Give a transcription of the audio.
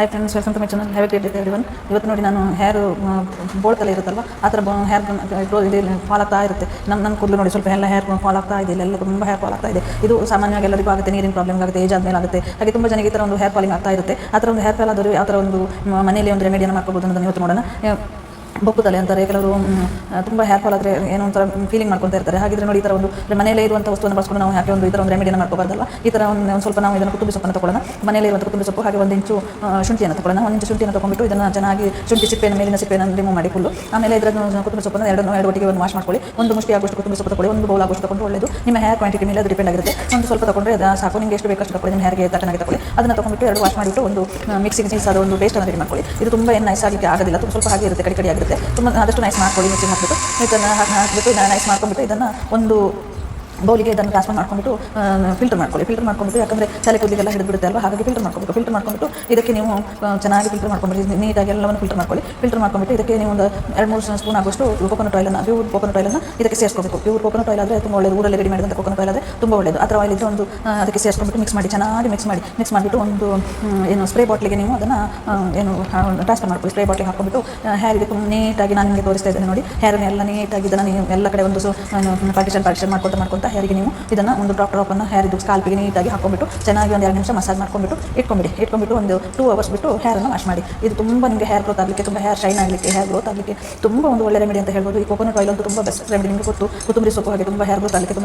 Hi friends welcome to my channel have create every ಇವತ್ತು ನೋಡಿ ನಾನು ಹೇರ್ ಬೋಳ್ ತಲೆ ಇರುತ್ತಲ್ವ? ಆ ಥರ ಹೇರ್ ಇದು ಫಾಲ್ ಆಗ್ತಾ ಇರುತ್ತೆ. ನಮ್ಮ ನನ್ನ ಕೂದಲು ನೋಡಿ ಸ್ವಲ್ಪ ಎಲ್ಲ ಹೇರ್ ಫಾಲ್ ಆಗ್ತಾ ಇದೆ ಎಲ್ಲ ತುಂಬ ಹೇರ್ ಫಾಲ್ ಆಗ್ತಾ ಇದೆ. ಇದು ಸಾಮಾನ್ಯವಾಗಿ ಎಲ್ಲರಿಗೂ ಆಗುತ್ತೆ ನೀರಿನ ಪ್ರಾಬ್ಲಮ್ ಆಗುತ್ತೆ ಏಜ್ ಆದಮೇಲೆ ಆಗುತ್ತೆ. ಹಾಗೆ ತುಂಬ ಜನಕ್ಕೆ ಈ ಥರ ಒಂದು ಹೇರ್ ಫಾಲಿಂಗ್ ಆಗ್ತಾ ಇರುತ್ತೆ. ಆ ಥರ ಒಂದು ಹೇರ್ ಫಾಲ್ ಆದರೂ ಯಾವ ಥರ ಒಂದು ಮನೆಯಲ್ಲಿ ಒಂದು ರೆಮಿಡಿಯನ್ನು ಮಾಡ್ಕೋಬೋದು ಅನ್ನೋದನ್ನು ಇವತ್ತು ನೋಡೋಣ. ಆ, ಬೊಕ್ಕು ತಲೆ ಅಂತಾರೆ ಕೆಲವರು ತುಂಬ ಹೇರ್ ಫಾಲ್ ಆದರೆ ಏನೋ ಒಂಥರ ಫೀಲಿಂಗ್ ಮಾಡ್ಕೊತಾ ಇರ್ತಾರೆ. ಹಾಗಿದ್ರೆ ನೋಡಿ ಈ ಥರ ಒಂದು ಮನೆಯಲ್ಲೇ ಇರುವಂಥ ವಸ್ತುವನ್ನು ಬಳಸ್ಕೊಂಡು ನಾವು ಯಾಕೆ ಒಂದು ಈ ಥರ ಒಂದು ರೆಮಿಡಿಯನ್ನು ಮಾಡ್ಕೋಬಾರ್ದಲ್ಲ ಈ ಥರ ಒಂದು ಒಂದು ಸ್ವಲ್ಪ ನಾವು ಇದನ್ನು ಕುಟುಂಬ ಸೊಪ್ಪನ್ನು ತಗೊಳ್ಳೋಣ ಮನೆಯಲ್ಲೇ ಇರುವಂಥ ಕುಟುಂಬ ಸೊಪ್ಪು ಹಾಗೆ ಒಂದು ಇಂಚು ಶುಂಠಿಯನ್ನು ತಗೊಳ್ಳೋಣ ಒಂದು ಇಂಚು ಶುಂಠಿಯನ್ನು ತೊಗೊಂಡ್ಬಿಟ್ಟು ಇದನ್ನು ಚೆನ್ನಾಗಿ ಶುಂಠಿ ಸಿಪ್ಪೆಯನ್ನು ಮೇಲಿನ ಸಿಪ್ಪೆಯನ್ನು ರಿಮೂವ್ ಮಾಡಿ ಫುಲ್ಲು. ಆಮೇಲೆ ಇದರನ್ನು ಕುಟುಂಬ ಸೊಪ್ಪನ್ನು ಎರಡು ಎರಡು ಒಟ್ಟಿಗೆ ಒಂದು ವಾಶ್ ಮಾಡ್ಕೊಳ್ಳಿ. ಒಂದು ಮುಷ್ಟಿ ಆಗೋಷ್ಟು ಕುಟುಂಬ ಸೊಪ್ಪು ತಗೊಳ್ಳಿ ಒಂದು ಬೌಲ್ ಆಗೋಷ್ಟು ತಗೊಂಡು ಒಳ್ಳೆಯದು ನಿಮ್ಮ ಹೇರ್ ಕ್ವಾಂಟಿಟಿ ಮೇಲೆ ಅದು ಡಿಪೆಂಡ್ ಆಗಿರುತ್ತೆ. ಒಂದು ಸ್ವಲ್ಪ ತಗೊಂಡ್ರೆ ಅದು ಸಾಕು. ನಿಮಗೆ ಎಷ್ಟು ಬೇಕಷ್ಟು ತಗೊಳ್ಳಿ ನಿಮ್ಮ ಹೇರ್ಗೆ ತಕ್ಕನಾಗಿ ತಗೊಳ್ಳಿ ಅದನ್ನು ತೊಗೊಂಡ್ಬಿಟ್ಟು ಎರಡು ವಾಶ್ ಮಾಡಿಬಿಟ್ಟು ಒಂದು ಮಿಕ್ಸಿಗೆ ಜೀಸ್ ಅದು ಒಂದು ಪೇಸ್ಟನ್ನು ರೆಡಿ ಮಾಡ್ಕೊಳ್ಳಿ. ಇದು ತುಂಬ ಏನು ನೈಸ್ ಆಗಲಿಕ್ಕೆ ಆಗೋದಿಲ್ಲ. ಸ್ವಲ್ಪ ಹಾಗೆ ಇರುತ್ತೆ ಕಡಿ ಆಗಿರುತ್ತೆ ತುಂಬ ಆದಷ್ಟು ನೈಸ್ ಮಾಡ್ಕೊಳ್ಳಿ ಮಿಕ್ಸಿಗೆ ಹಾಕ್ಬಿಟ್ಟು ಇದನ್ನು ಹಾಕಿ ಹಾಕಿಬಿಟ್ಟು ಇದನ್ನು ನೈಸ್ ಮಾಡ್ಕೊಂಡ್ಬಿಟ್ಟು ಇದನ್ನು ಒಂದು ಬೌಲಿಗೆ ಇದನ್ನು ಟ್ರಾನ್ಸ್ಫರ್ ಮಾಡ್ಕೊಂಡ್ಬಿಟ್ಟು ಫಿಲ್ಟರ್ ಮಾಡ್ಕೊಳ್ಳಿ. ಫಿಲ್ಟರ್ ಮಾಡ್ಕೊಂಡ್ಬಿಟ್ಟು, ಯಾಕಂದರೆ ತಲೆ ಕೂದಲಿಗೆಲ್ಲ ಹಿಡಿದ್ಬಿಡುತ್ತೆ ಅಲ್ವಾ? ಹಾಗಾಗಿ ಫಿಲ್ಟರ್ ಮಾಡ್ಕೊಬೇಕು. ಫಿಲ್ಟರ್ ಮಾಡ್ಕೊಂಡ್ಬಿಟ್ಟು ಇದಕ್ಕೆ ನೀವು ಚೆನ್ನಾಗಿ ಫಿಲ್ಟರ್ ಮಾಡ್ಕೊಂಡ್ಬಿಟ್ಟು ನೀಟಾಗಿ ಎಲ್ಲವನ್ನು ಫಿಲ್ಟರ್ ಮಾಡ್ಕೊಳ್ಳಿ. ಫಿಲ್ಟರ್ ಮಾಡ್ಕೊಂಡ್ಬಿಟ್ಟು ಇದಕ್ಕೆ ನೀವು ಒಂದು ಎರಡು, ಮೂರು ಸ್ಪೂನ್ ಆಗೋಷ್ಟು ಕೋಕೋನಟ್ ಆಯಿಲನ್ನು ಪ್ಯೂರ್ ಕೋಕೋನಟ್ ಆಯಿಲನ್ನು ಇದಕ್ಕೆ ಸೇರಿಸ್ಕೋಬೇಕು. ಪ್ಯೂರ್ ಕೋಕೋನಟ್ ಆಯಿಲ್ ಆದರೆ ತುಂಬ ಒಳ್ಳೆಯದು ಊರಲ್ಲಿ ರೆಡಿ ಮಾಡಿದಂಥ ಕೋಕೋನಟ್ ಆಯಿಲ್ ಆದರೆ ತುಂಬ ಒಳ್ಳೆಯದು ಆ ಥರ ಆಯಿಲ್ ಇದ್ದರೆ ಒಂದು ಅದಕ್ಕೆ ಸೇರಿಸ್ಕೊಂಡ್ಬಿಟ್ಟು ಮಿಕ್ಸ್ ಮಾಡಿ. ಚೆನ್ನಾಗಿ ಮಿಕ್ಸ್ ಮಾಡಿ. ಮಿಕ್ಸ್ ಮಾಡಿಬಿಟ್ಟು ಒಂದು ಏನು ಸ್ಪ್ರೇ ಬಾಟ್ಲಿಗೆ ನೀವು ಅದನ್ನು ಏನು ಟ್ರಾನ್ಸ್ಫರ್ ಮಾಡ್ಕೊಳ್ಳಿ. ಸ್ಪ್ರೇ ಬಾಟ್ಲಿಗೆ ಹಾಕ್ಕೊಂಡ್ಬಿಟ್ಟು ಹೇರ್ ನೀಟಾಗಿ ನಾನು ನಿಮಗೆ ತೋರಿಸ್ತಾ ಇದ್ದೇನೆ ನೋಡಿ. ಹೇರನ್ನು ಎಲ್ಲ ನೀಟಾಗಿ ಇದನ್ನು ನೀವು ಎಲ್ಲ ಕಡೆ ಒಂದು ಪಾರ್ಟಿಷನ್ ಪಾರ್ಟಿಷನ್ ಪಾರ್ಟಿಷನ್ ಮಾಡ್ಕೊತ ಮಾಡ್ಕೊತ ಹೇರಿಗೆ ನೀವು ಇದನ್ನು ಒಂದು ಡ್ರಾಪ್ ಡ್ರಾಪನ್ನು ಹೇರ್ ಇದು ಸ್ಕಾಲ್ಪಿಗೆ ನೀಟಾಗಿ ಹಾಕೊಂಡ್ಬಿಟ್ಟು ಚೆನ್ನಾಗಿ ಒಂದು ಎರಡು ನಿಮಿಷ ಮಸಾಜ್ ಮಾಡ್ಕೊಂಡ್ಬಿಟ್ಟು ಇಟ್ಕೊಂಬಿಡಿ. ಇಟ್ಕೊಂಡ್ಬಿಟ್ಟು ಒಂದು ಟೂ ಅವರ್ಸ್ ಬಿಟ್ಟು ಹೇರನ್ನು ವಾಶ್ ಮಾಡಿ. ಇದು ತುಂಬ ನಿಮಗೆ ಹೇರ್ ಗ್ರೋತ್ ಆಗಲಿಕ್ಕೆ, ತುಂಬ ಹೇರ್ ಶೈನ್ ಆಗಲಿಕ್ಕೆ ಹೇರ್ ಗ್ರೋತ್ ಆಗಲಿಕ್ಕೆ ತುಂಬ ಒಂದು ಒಳ್ಳೆ ರೆಮಿಡಿ ಅಂತ ಹೇಳ್ಬೋದು. ಈ ಕೋಕೋನಟ್ ಆಯಿಲ್ ಅಂತೂ ತುಂಬ ಬೆಸ್ಟ್ ರೆಮಿಡಿ ನಿಮಗೆ ಗೊತ್ತು. ಕೊತ್ತಂಬರಿ ಸೊಪ್ಪು ಹಾಗೆ ತುಂಬ ಹೇರ್ ಗ್ರೋತ್ ಆಗಲಿಕ್ಕೆ